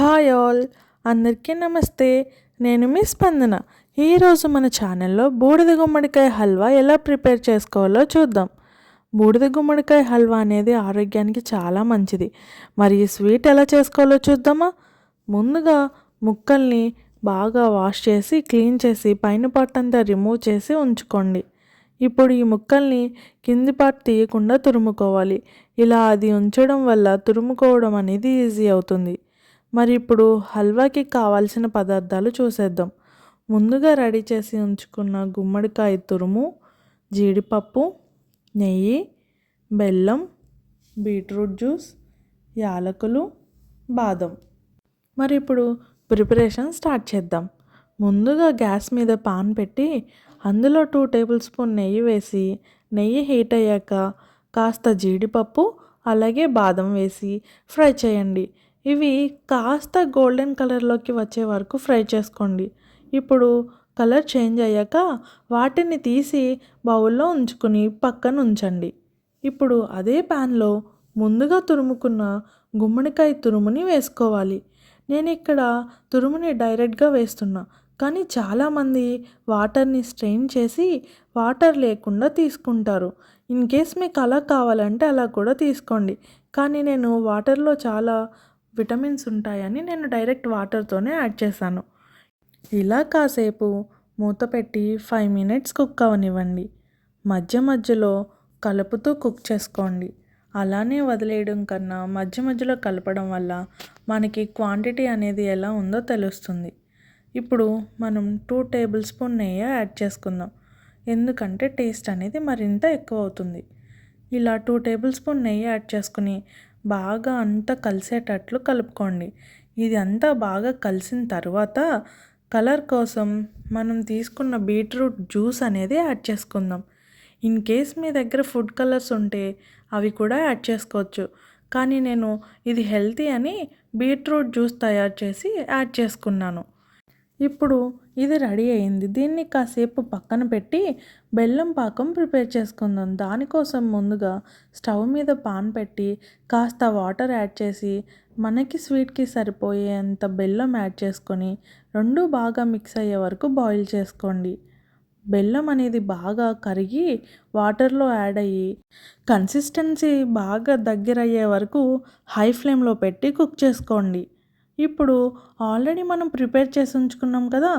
Hi all. అందరికీ నమస్తే. నేను మీ స్పందన. ఈరోజు మన ఛానల్లో బూడిద గుమ్మడికాయ హల్వా ఎలా ప్రిపేర్ చేసుకోవాలో చూద్దాం. బూడిద గుమ్మడికాయ హల్వా అనేది ఆరోగ్యానికి చాలా మంచిది. మరి ఈ స్వీట్ ఎలా చేసుకోవాలో చూద్దామా? ముందుగా ముక్కల్ని బాగా వాష్ చేసి క్లీన్ చేసి పైన పార్ట్ అంతా రిమూవ్ చేసి ఉంచుకోండి. ఇప్పుడు ఈ ముక్కల్ని కింది పార్ట్ తీయకుండా తురుముకోవాలి. ఇలా అది ఉంచడం వల్ల తురుముకోవడం అనేది ఈజీ అవుతుంది. మరి ఇప్పుడు హల్వాకి కావాల్సిన పదార్థాలు చూసేద్దాం. ముందుగా రెడీ చేసి ఉంచుకున్న గుమ్మడికాయ తురుము జీడిపప్పు నెయ్యి బెల్లం బీట్రూట్ జ్యూస్ యాలకులు బాదం. మరి ఇప్పుడు ప్రిపరేషన్ స్టార్ట్ చేద్దాం. ముందుగా గ్యాస్ మీద పాన్ పెట్టి అందులో టూ టేబుల్ స్పూన్ నెయ్యి వేసి నెయ్యి హీట్ అయ్యాక కాస్త జీడిపప్పు అలాగే బాదం వేసి ఫ్రై చేయండి. ఇవి కాస్త గోల్డెన్ కలర్లోకి వచ్చే వరకు ఫ్రై చేసుకోండి. ఇప్పుడు కలర్ చేంజ్ అయ్యాక వాటిని తీసి బౌల్లో ఉంచుకుని పక్కన ఉంచండి. ఇప్పుడు అదే ప్యాన్లో ముందుగా తురుముకున్న గుమ్మడికాయ తురుముని వేసుకోవాలి. నేను ఇక్కడ తురుముని డైరెక్ట్గా వేస్తున్నా కానీ చాలామంది వాటర్ని స్ట్రెయిన్ చేసి వాటర్ లేకుండా తీసుకుంటారు. ఇన్ కేస్ మీకు అలా కావాలంటే అలా కూడా తీసుకోండి. కానీ నేను వాటర్లో చాలా విటమిన్స్ ఉంటాయని నేను డైరెక్ట్ వాటర్తోనే యాడ్ చేశాను. ఇలా కాసేపు మూత పెట్టి ఫైవ్ మినిట్స్ కుక్ అవనివ్వండి. మధ్య మధ్యలో కలుపుతూ కుక్ చేసుకోండి. అలానే వదిలేయడం కన్నా మధ్య మధ్యలో కలపడం వల్ల మనకి క్వాంటిటీ అనేది ఎలా ఉందో తెలుస్తుంది. ఇప్పుడు మనం టూ టేబుల్ స్పూన్ నెయ్యి యాడ్ చేసుకుందాం. ఎందుకంటే టేస్ట్ అనేది మరింత ఎక్కువ అవుతుంది. ఇలా టూ టేబుల్ స్పూన్ నెయ్యి యాడ్ చేసుకుని బాగా అంతా కలిసేటట్లు కలుపుకోండి. ఇది అంతా బాగా కలిసిన తర్వాత కలర్ కోసం మనం తీసుకున్న బీట్రూట్ జ్యూస్ అనేది యాడ్ చేసుకుందాం. ఇన్ కేస్ మీ దగ్గర ఫుడ్ కలర్స్ ఉంటే అవి కూడా యాడ్ చేసుకోవచ్చు. కానీ నేను ఇది హెల్తీ అని బీట్రూట్ జ్యూస్ తయారు చేసి యాడ్ చేసుకున్నాను. ఇప్పుడు ఇది రెడీ అయింది. దీన్ని కాసేపు పక్కన పెట్టి బెల్లం పాకం ప్రిపేర్ చేసుకుందాం. దానికోసం ముందుగా స్టవ్ మీద పాన్ పెట్టి కాస్త వాటర్ యాడ్ చేసి మనకి స్వీట్కి సరిపోయేంత బెల్లం యాడ్ చేసుకొని రెండు బాగా మిక్స్ అయ్యే వరకు బాయిల్ చేసుకోండి. బెల్లం అనేది బాగా కరిగి వాటర్లో యాడ్ అయ్యి కన్సిస్టెన్సీ బాగా దగ్గర అయ్యే వరకు హై ఫ్లేమ్లో పెట్టి కుక్ చేసుకోండి. ఇప్పుడు ఆల్రెడీ మనం ప్రిపేర్ చేసి ఉంచుకున్నాం కదా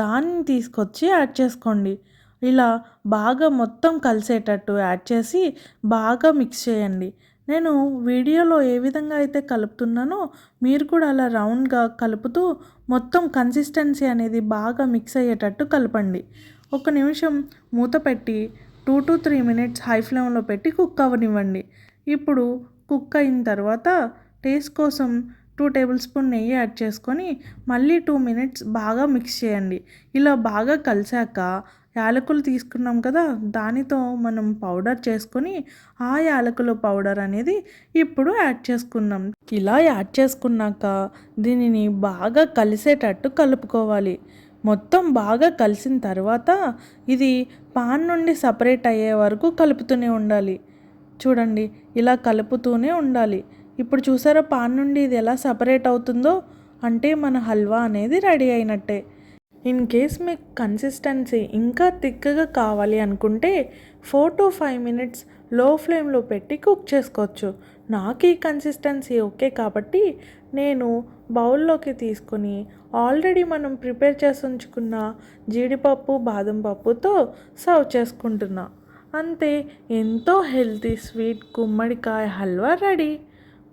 దాన్ని తీసుకొచ్చి యాడ్ చేసుకోండి. ఇలా బాగా మొత్తం కలిసేటట్టు యాడ్ చేసి బాగా మిక్స్ చేయండి. నేను వీడియోలో ఏ విధంగా అయితే కలుపుతున్నానో మీరు కూడా అలా రౌండ్గా కలుపుతూ మొత్తం కన్సిస్టెన్సీ అనేది బాగా మిక్స్ అయ్యేటట్టు కలపండి. ఒక నిమిషం మూత పెట్టి two to three minutes high ఫ్లేమ్లో పెట్టి కుక్ అవ్వనివ్వండి. ఇప్పుడు కుక్ అయిన తర్వాత టేస్ట్ కోసం టూ టేబుల్ స్పూన్ నెయ్యి యాడ్ చేసుకొని మళ్ళీ టూ మినిట్స్ బాగా మిక్స్ చేయండి. ఇలా బాగా కలిసాక యాలకులు తీసుకున్నాం కదా దానితో మనం పౌడర్ చేసుకొని ఆ యాలకుల పౌడర్ అనేది ఇప్పుడు యాడ్ చేసుకున్నాం ఇలా యాడ్ చేసుకున్నాక దీనిని బాగా కలిసేటట్టు కలుపుకోవాలి. మొత్తం బాగా కలిసిన తర్వాత ఇది పాన్ నుండి సపరేట్ అయ్యే వరకు కలుపుతూనే ఉండాలి. చూడండి ఇలా కలుపుతూనే ఉండాలి. ఇప్పుడు చూసారా పాన్ నుండి ఇది ఎలా సపరేట్ అవుతుందో? అంటే మన హల్వా అనేది రెడీ అయినట్టే. ఇన్ కేస్ మీకు కన్సిస్టెన్సీ ఇంకా థిక్గా కావాలి అనుకుంటే ఫోర్ టు ఫైవ్ మినిట్స్లో ఫ్లేమ్లో పెట్టి కుక్ చేసుకోవచ్చు. నాకు ఈ కన్సిస్టెన్సీ ఓకే కాబట్టి నేను బౌల్లోకి తీసుకొని ఆల్రెడీ మనం ప్రిపేర్ చేసి ఉంచుకున్న జీడిపప్పు బాదం పప్పుతో సర్వ్ చేసుకుంటున్నా. అంతే ఎంతో హెల్తీ స్వీట్ గుమ్మడికాయ halwa ready.